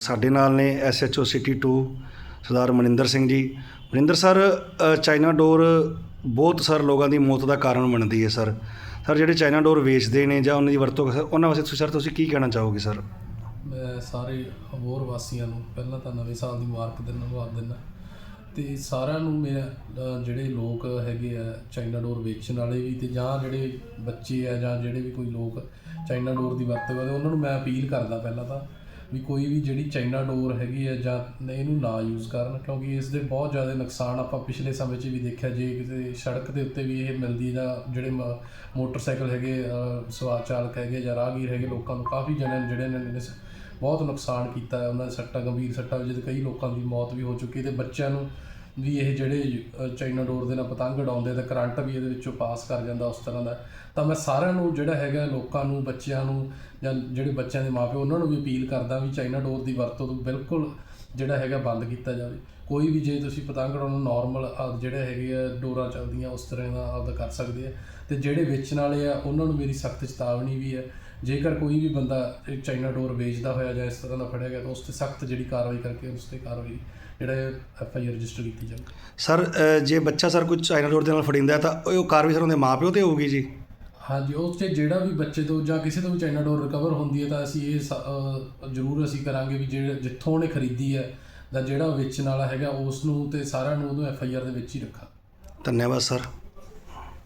ਸਾਡੇ ਨਾਲ ਨੇ SHO city 2 Sardar Maninder Singh ji. Maninder sir China ਡੋਰ ਬਹੁਤ ਸਾਰੇ ਲੋਕਾਂ ਦੀ ਮੌਤ ਦਾ ਕਾਰਨ ਬਣਦੀ ਹੈ ਸਰ ਸਰ ਜਿਹੜੇ ਚਾਈਨਾ ਡੋਰ ਵੇਚਦੇ ਨੇ ਜਾਂ ਉਹਨਾਂ ਦੀ ਵਰਤੋਂ ਕਰ- ਉਹਨਾਂ ਵਾਸਤੇ ਤੁਸੀਂ ਸਰ ਤੁਸੀਂ ਕੀ ਕਹਿਣਾ ਚਾਹੋਗੇ ਸਰ ਮੈਂ ਸਾਰੇ ਹੋਰ ਵਾਸੀਆਂ ਨੂੰ ਪਹਿਲਾਂ ਤਾਂ ਨਵੇਂ ਸਾਲ ਦੀ ਮੁਬਾਰਕ ਦਿਨ ਮੁਬਾਰਕ ਦਿੰਦਾ। ਤੇ ਸਾਰਿਆਂ ਨੂੰ ਮੈਂ ਜਿਹੜੇ ਲੋਕ ਹੈਗੇ ਆ ਚਾਈਨਾ ਡੋਰ ਵੇਚਣ ਵਾਲੇ ਵੀ ਤੇ ਜਾਂ ਜਿਹੜੇ ਬੱਚੇ ਆ ਜਾਂ ਜਿਹੜੇ ਵੀ ਕੋਈ ਲੋਕ ਚਾਈਨਾ ਡੋਰ ਦੀ ਵਰਤੋਂ ਕਰਦੇ, ਉਹਨਾਂ ਨੂੰ ਮੈਂ ਅਪੀਲ ਕਰਦਾ ਪਹਿਲਾਂ ਤਾਂ ਵੀ ਕੋਈ ਵੀ ਜਿਹੜੀ ਚਾਈਨਾ ਡੋਰ ਹੈਗੀ ਹੈ ਜਾਂ ਇਹਨੂੰ ਨਾ ਯੂਜ਼ ਕਰਨ, ਕਿਉਂਕਿ ਇਸ ਦੇ ਬਹੁਤ ਜ਼ਿਆਦਾ ਨੁਕਸਾਨ ਆਪਾਂ ਪਿਛਲੇ ਸਮੇਂ 'ਚ ਵੀ ਦੇਖਿਆ, ਜੇ ਕਿਸੇ ਸੜਕ ਦੇ ਉੱਤੇ ਵੀ ਇਹ ਮਿਲਦੀ ਜਾਂ ਜਿਹੜੇ ਮ- ਮੋਟਰਸਾਈਕਲ ਹੈਗੇ ਸਵਾਰ ਚਾਲਕ ਹੈਗੇ ਜਾਂ ਰਾਹਗੀਰ ਹੈਗੇ ਲੋਕਾਂ ਨੂੰ, ਕਾਫੀ ਜਣਿਆਂ ਨੇ ਜਿਹੜੇ ਨੇ ਬਹੁਤ ਨੁਕਸਾਨ ਕੀਤਾ ਹੈ ਉਹਨਾਂ ਦੇ ਸੱਟਾਂ, ਗੰਭੀਰ ਸੱਟਾਂ, ਜਿਹਦੇ ਕਈ ਲੋਕਾਂ ਦੀ ਮੌਤ ਵੀ ਹੋ ਚੁੱਕੀ ਤੇ ਬੱਚਿਆਂ ਨੂੰ ਵੀ ਇਹ ਜਿਹੜੇ ਚਾਈਨਾ ਡੋਰ ਦੇ ਨਾਲ ਪਤੰਗ ਉਡਾਉਂਦੇ ਤੇ ਕਰੰਟ ਵੀ ਇਹਦੇ ਵਿੱਚੋਂ ਪਾਸ ਕਰ ਜਾਂਦਾ ਉਸ ਤਰ੍ਹਾਂ ਦਾ। ਤਾਂ ਮੈਂ ਸਾਰਿਆਂ ਨੂੰ, ਜਿਹੜਾ ਹੈਗਾ ਲੋਕਾਂ ਨੂੰ, ਬੱਚਿਆਂ ਨੂੰ ਜਾਂ ਜਿਹੜੇ ਬੱਚਿਆਂ ਦੇ ਮਾਪੇ ਉਹਨਾਂ ਨੂੰ ਵੀ ਅਪੀਲ ਕਰਦਾ ਵੀ ਚਾਈਨਾ ਡੋਰ ਦੀ ਵਰਤੋਂ ਤੋਂ ਬਿਲਕੁਲ ਜਿਹੜਾ ਹੈਗਾ ਬੰਦ ਕੀਤਾ ਜਾਵੇ। ਕੋਈ ਵੀ ਜੇ ਤੁਸੀਂ ਪਤੰਗ ਉਡਾਉਣ ਨੂੰ ਨਾਰਮਲ ਜਿਹੜੇ ਹੈਗੇ ਆ ਡੋਰਾਂ ਚੱਲਦੀਆਂ ਉਸ ਤਰ੍ਹਾਂ ਦਾ ਆਪਦਾ ਕਰ ਸਕਦੇ ਆ। ਤੇ ਜਿਹੜੇ ਵੇਚਣ ਵਾਲੇ ਆ ਉਹਨਾਂ ਨੂੰ ਮੇਰੀ ਸਖਤ ਚੇਤਾਵਨੀ ਵੀ ਹੈ ਜੇਕਰ ਕੋਈ ਵੀ ਬੰਦਾ ਚਾਈਨਾ ਡੋਰ ਵੇਚਦਾ ਹੋਇਆ ਜਾਂ ਇਸ ਤਰ੍ਹਾਂ ਦਾ ਫੜਿਆ ਗਿਆ ਤਾਂ ਉਸ ਤੇ ਸਖਤ ਜਿਹੜੀ ਕਾਰਵਾਈ ਕਰਕੇ ਉਸ ਤੇ ਕਾਰਵਾਈ ਜਿਹੜਾ ਐਫ ਆਈ ਆਰ ਰਜਿਸਟਰ ਕੀਤੀ ਜਾਵੇ ਸਰ ਜੇ ਬੱਚਾ ਸਰ ਕੋਈ ਚਾਈਨਾ ਡੋਰ ਦੇ ਨਾਲ ਫੜਿੰਦਾ ਹੈ ਤਾਂ ਉਹ ਕਾਰਵਾਈ ਸਰ ਉਹਦੇ ਮਾਪਿਓ ਤੇ ਹੋਊਗੀ ਜੀ? ਹਾਂਜੀ ਉਸ ਤੇ ਜਿਹੜਾ ਵੀ ਬੱਚੇ ਤੋਂ ਜਾਂ ਕਿਸੇ ਤੋਂ ਵੀ ਚਾਈਨਾ ਡੋਰ ਰਿਕਵਰ ਹੁੰਦੀ ਹੈ ਤਾਂ ਅਸੀਂ ਇਹ ਜ਼ਰੂਰ ਅਸੀਂ ਕਰਾਂਗੇ ਵੀ ਜਿਹੜੇ ਜਿੱਥੋਂ ਉਹਨੇ ਖਰੀਦੀ ਹੈ ਦਾ ਜਿਹੜਾ ਵੇਚਣ ਵਾਲਾ ਹੈਗਾ, ਉਸ ਨੂੰ ਤੇ ਸਾਰਿਆਂ ਨੂੰ ਉਹਨੂੰ ਐਫ ਆਈ ਆਰ ਦੇ ਵਿੱਚ ਹੀ ਰੱਖਾਂ। ਧੰਨਵਾਦ, ਸਰ।